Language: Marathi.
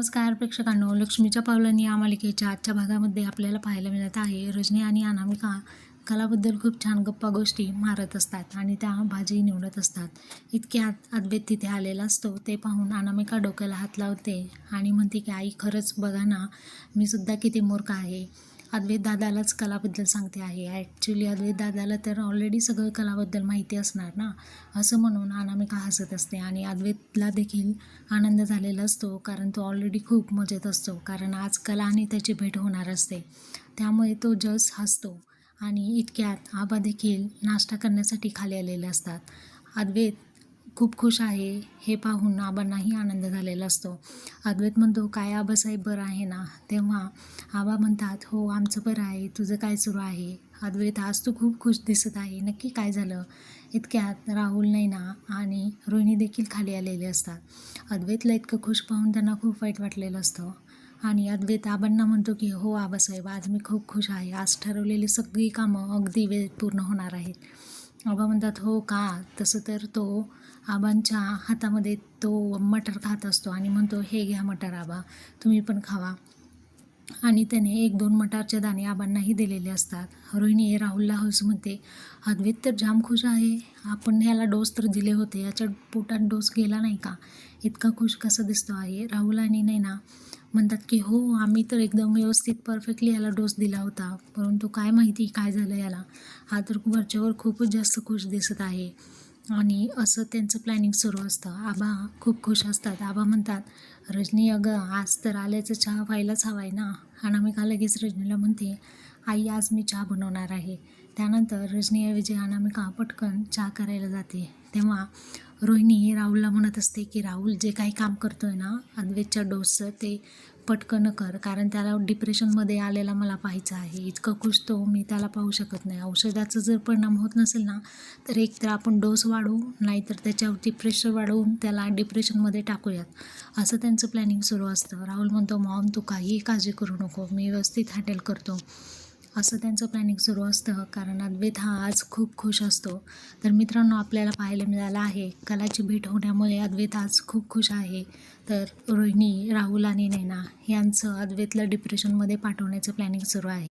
नमस्कार प्रेक्षकांनो लक्ष्मीच्या पावलांनी या मालिकेच्या आजच्या भागामध्ये आपल्याला पाहायला मिळत आहे रजनी आणि अनामिका कलाबद्दल खूप छान गप्पा गोष्टी मारत असतात आणि त्या भाजी निवडत असतात. इतक्या अद्वैत तिथे आलेला असतो ते पाहून अनामिका डोक्याला हात लावते आणि म्हणते की आई खरंच बघा ना मी सुद्धा किती मूर्ख आहे. अद्वैत दादालाच कलाबद्दल सांगते आहे. ॲक्च्युली अद्वैत दादाला तर ऑलरेडी सगळं कलाबद्दल माहिती असणार ना? असं म्हणून अनामिका हसत असते आणि अद्वैतला देखील आनंद झालेला असतो कारण तो ऑलरेडी खूप मजेत असतो कारण आज कला आणि त्याची भेट होणार असते. त्यामुळे तो जस हसतो आणि इतक्यात आबा देखील नाश्ता करण्यासाठी खाली आलेले असतात. अद्वैत खूप खुश आहे. हे पाहून आबांनाही आनंद झालेला असतो. अद्वैत म्हणतो काय आबासाहेब बरं आहे ना? तेव्हा आबा म्हणतात हो आमचं बरं आहे. तुझं काय सुरू आहे? अद्वैत आज तू खूप खुश दिसत आहे. नक्की काय झालं? इतक्यात राहुल नैना आणि रोहिणी देखील खाली आलेले असतात. अद्वैतला इतकं खुश पाहून त्यांना खूप वाईट वाटलेलं असतं. आणि अद्वैत आबांना म्हणतो की हो आबासाहेब आज मी खूप खुश आहे. आज ठरवलेली सगळी कामं अगदी वेळेत पूर्ण होणार आहेत. आबा म्हणतात हो का? तसं तर तो आबांच्या हातामध्ये तो मटर खात असतो आणि म्हणतो हे घ्या मटर आबा तुम्ही पण खावा. आणि त्याने एक दोन मटारचे दाणे आबांनाही दिलेले असतात. रोहिणी हे राहुलला हौस म्हणते अद्वैत तर जाम खुश आहे. आपण ह्याला डोस तर दिले होते. याच्या पोटात डोस गेला नाही का? इतका खुश कसं दिसतो आहे? राहुल आणि नैना म्हणतात की हो आम्ही तर एकदम व्यवस्थित परफेक्टली याला डोस दिला होता. परंतु काय माहिती काय झालं याला. हा तर वरच्यावर खूपच जास्त खुश दिसत आहे. आणि असं त्यांचं प्लॅनिंग सुरू असतं. आबा खूप खुश असतात. आबा म्हणतात रजनी अगं आज तर आल्याचं चहा व्हायलाच हवा आहे ना. अनामिका लगेच रजनीला म्हणते आई आज मी चहा बनवणार आहे. त्यानंतर रजनीऐवजी अनामिका पटकन चहा करायला जाते. तेव्हा रोहिणी राहुलला म्हणत असते की राहुल जे काही काम करतो आहे ना अद्वैतच्या डोसचं ते पटकन कर कारण त्याला डिप्रेशनमध्ये आलेला मला पाहायचं आहे. इतकं खुश तो मी त्याला पाहू शकत नाही. औषधाचा जर परिणाम होत नसेल ना तर एक तर आपण डोस वाढवू नाहीतर त्याच्यावरती प्रेशर वाढवून त्याला डिप्रेशनमध्ये टाकूयात. असं त्यांचं प्लॅनिंग सुरू असतं. राहुल म्हणतो मॉम तू काहीही काळजी करू नको. मी व्यवस्थित हॅटेल करतो. असं त्यांचं प्लॅनिंग सुरू असतं. कारण अद्वैत हा आज खूप खुश असतो. तर मित्रांनो आपल्याला पाहायला मिळालं आहे कलाची भेट होण्यामुळे अद्वैत आज खूप खुश आहे. तर रोहिणी राहुल आणि नैना यांचं अद्वैतला डिप्रेशनमध्ये पाठवण्याचं प्लॅनिंग सुरू आहे.